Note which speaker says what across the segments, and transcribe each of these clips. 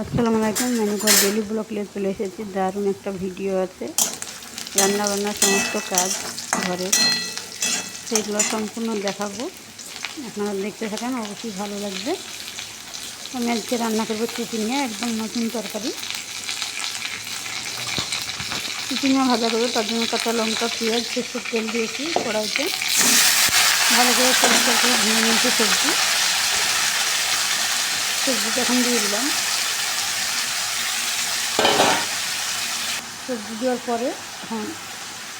Speaker 1: আসসালামু আলাইকুম মেনুঘর daily block নিয়ে চলে এসেছি। দারুণ একটা ভিডিও আছে। রান্না বান্নার সমস্ত কাজ ঘরে। সেইগুলো সম্পূর্ণ দেখাবো। আপনারা দেখতে থাকেন, অবশ্যই ভালো লাগবে। আমি আজকে রান্না করব চিচিনিয়া একদম নতুন তরকারি। চিচিনিয়া ভাজা করব, তার জন্য কাঁচা লঙ্কা, পেঁয়াজ, সরষের তেল দিয়েছি কড়াইতে। ভালো করে করে ধুয়ে নিয়েছি সবজি। সবজিটা এখন দিয়ে দিলাম। সবজি দেওয়ার পরে এখন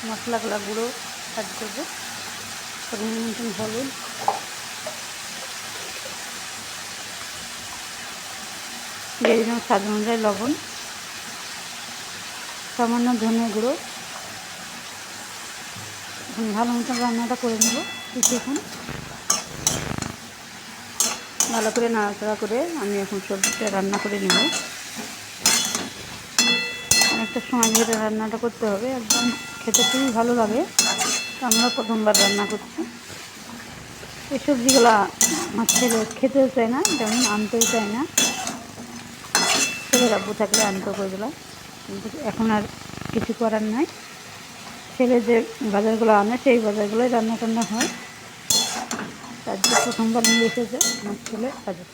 Speaker 1: মশলাগুলো গুঁড়ো অ্যাড করব। মতন হলুদ। দিয়ে স্বাদ অনুযায়ী লবণ। সামান্য ধনে গুঁড়ো। ভালো মতন রান্নাটা করে নেব কিছুক্ষণ ভালো করে নাড়াচাড়া করে আমি এখন সবজিটা রান্না করে নেব। অনেকটা সময় ধরে রান্নাটা করতে হবে, একদম খেতে খুবই ভালো লাগে। আমরা প্রথমবার রান্না করছি। এই সবজিগুলো আমার ছেলে খেতেও চায় না, যেমন আনতেও চায় না। ছেলে রাব্বু থাকলে আনতেও করে দিলাম কিন্তু এখন আর কিছু করার নাই। ছেলে যে বাজারগুলো আনে, সেই বাজারগুলোই রান্না টান্না হয়। তার যে প্রথমবার নিয়ে এসেছে, আমার ছেলে বাজার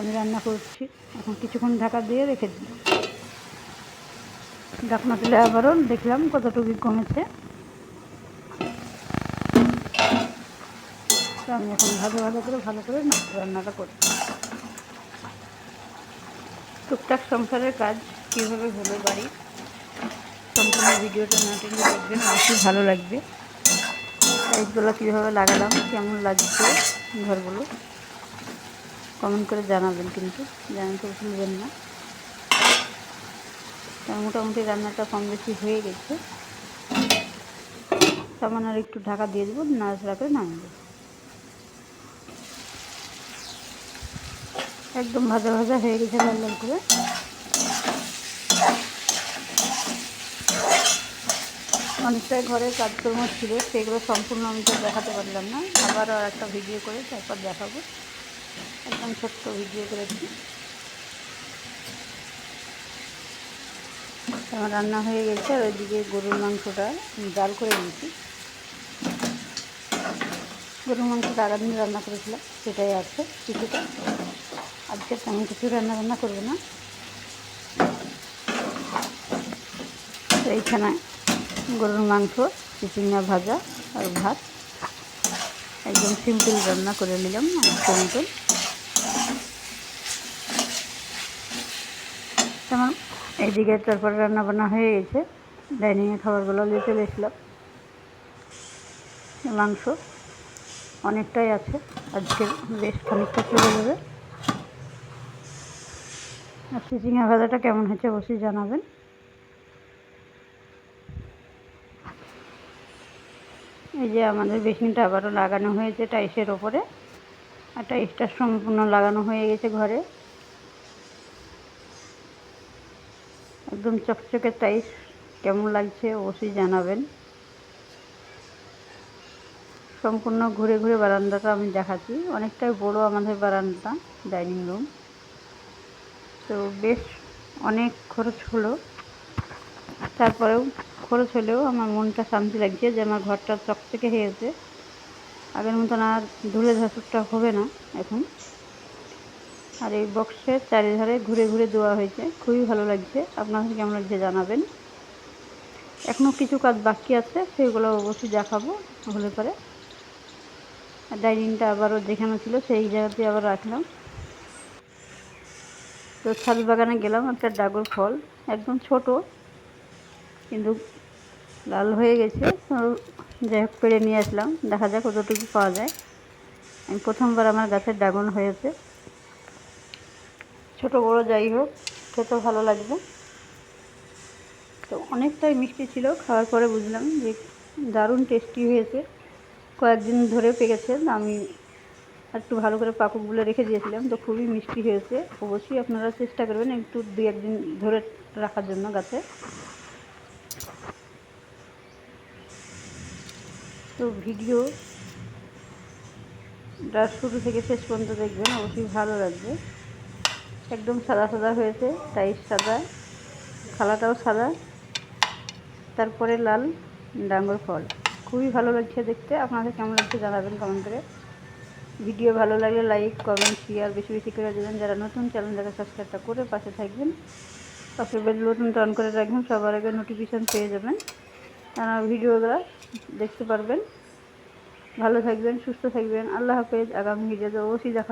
Speaker 1: আমি রান্না করছি। এখন কিছুক্ষণ ঢাকা দিয়ে রেখে দিই ঢাকনা তুলে আবারও দেখলাম কতটুকু কমেছে আমি এখন ভালো ভালো করে ভালো করে রান্নাটা করি টুকটাক সংসারের কাজ কীভাবে হলো বাড়ি সম্পূর্ণ ভিডিওটা না টেনে দেখবেন অবশ্যই ভালো লাগবে। টাইলসগুলো কীভাবে লাগালাম, কেমন লাগছে ঘরগুলো। কমেন্ট করে জানাবেন কিন্তু জানাতে ভুলবেন না। তার মোটামুটি রান্নাটা কম বেশি হয়ে গেছে। সামান্য আর একটু ঢাকা দিয়ে দেবো, নাড়াচাড়া করে নামিয়ে দেবো। একদম ভাজা ভাজা হয়ে গেছে লাল লাল করে। অনেকটাই ঘরে কাজকর্ম ছিল, সেগুলো সম্পূর্ণ আমি তো দেখাতে পারলাম না। আবারও একটা ভিডিও করে তারপর দেখাবো। একদম ছোট্ট ভিডিও করেছি। আমার রান্না হয়ে গেছে, আর ওইদিকে গরুর মাংসটা জাল করে নিয়েছি। গরুর মাংসটা আগার দিন রান্না করেছিলাম, সেটাই আছে কিছুটা। আজকে তেমন কিছু রান্না বান্না করব না। এইখানে গরুর মাংস, চিচিঙ্গা ভাজা আর ভাত। একদম সিম্পল রান্না করে নিলাম আজকের তেমন এইদিকে তারপরে রান্না বান্না হয়ে গেছে। ডাইনিংয়ে খাবারগুলো নিয়ে চলে এসলাম মাংস অনেকটাই আছে। আজকে বেশ খানিকটা চলে যাবে। আর চিচিঙ্গা ভাজাটা কেমন হয়েছে অবশ্যই জানাবেন। এই যে আমাদের বেসিনটা আবারও লাগানো হয়েছে টাইসের ওপরে। আর টাইসটা সম্পূর্ণ লাগানো হয়ে গেছে ঘরে। একদম চকচকে টাইস। কেমন লাগছে অবশ্যই জানাবেন। সম্পূর্ণ ঘুরে ঘুরে বারান্দাটা আমি দেখাচ্ছি। অনেকটাই বড় আমাদের বারান্দাটা ডাইনিং রুম। তো বেশ অনেক খরচ হলো। তারপরেও খরচ হলেও আমার মনটা শান্তি লাগছে যে আমার ঘরটা চকচকে হয়েছে আগের মতন আর ধুলে ঝাঁসুরটা হবে না এখন। আর এই বক্সের চারিধারে ঘুরে ঘুরে দেওয়া হয়েছে। খুবই ভালো লাগছে। আপনাদের কেমন লাগছে জানাবেন। এখনও কিছু কাজ বাকি আছে, সেগুলো অবশ্যই দেখাবো হলে পরে। ডাইনিংটা আবারও যেখানে ছিল, সেই জায়গাতে আবার রাখলাম। তো ছাদ বাগানে গেলাম, একটা ডাগর ফল, একদম ছোট, কিন্তু লাল হয়ে গেছে। তো যাই হোক, পেড়ে নিয়ে আসলাম। দেখা যাক কতটুকু পাওয়া যায়। আমি প্রথমবার আমার গাছের ডাগন হয়েছে। ছোট বড় যাই হোক, খেতে ভালো লাগবে। তো অনেকটাই মিষ্টি ছিল, খাওয়ার পরে বুঝলাম যে দারুণ টেস্টি হয়েছে। কয়েকদিন ধরে পেকেছে আমি একটু ভালো করে পাকুক বলে রেখে দিয়েছিলাম, তো খুবই মিষ্টি হয়েছে। অবশ্যই আপনারা চেষ্টা করবেন একটু দুই, একদিন ধরে রাখার জন্য গাছে। তো ভিডিও শুরু থেকে শেষ পর্যন্ত দেখবেন, অবশ্যই ভালো লাগবে। একদম সাদা সাদা হয়েছে টাইট সাদা। খালাটাও সাদা। তারপরে লাল ডাঙ্গর ফল। খুবই ভালো লাগছে দেখতে। আপনাদের কেমন লাগছে জানাবেন কমেন্ট করে। ভিডিও ভালো লাগলে লাইক কমেন্ট শেয়ার বেশি বেশি করে দেবেন। যারা নতুন চ্যানেলটাকে সাবস্ক্রাইবটা করে পাশে থাকবেন, পাশে বেল বটন অন করে রাখবেন। সবার আগে নোটিফিকেশান পেয়ে যাবেন। আমার ভিডিওগুলো দেখতে পারবেন। ভালো থাকবেন, সুস্থ থাকবেন। আল্লাহ হাফেজ। আগামী ভিডিওতে অবশ্যই দেখা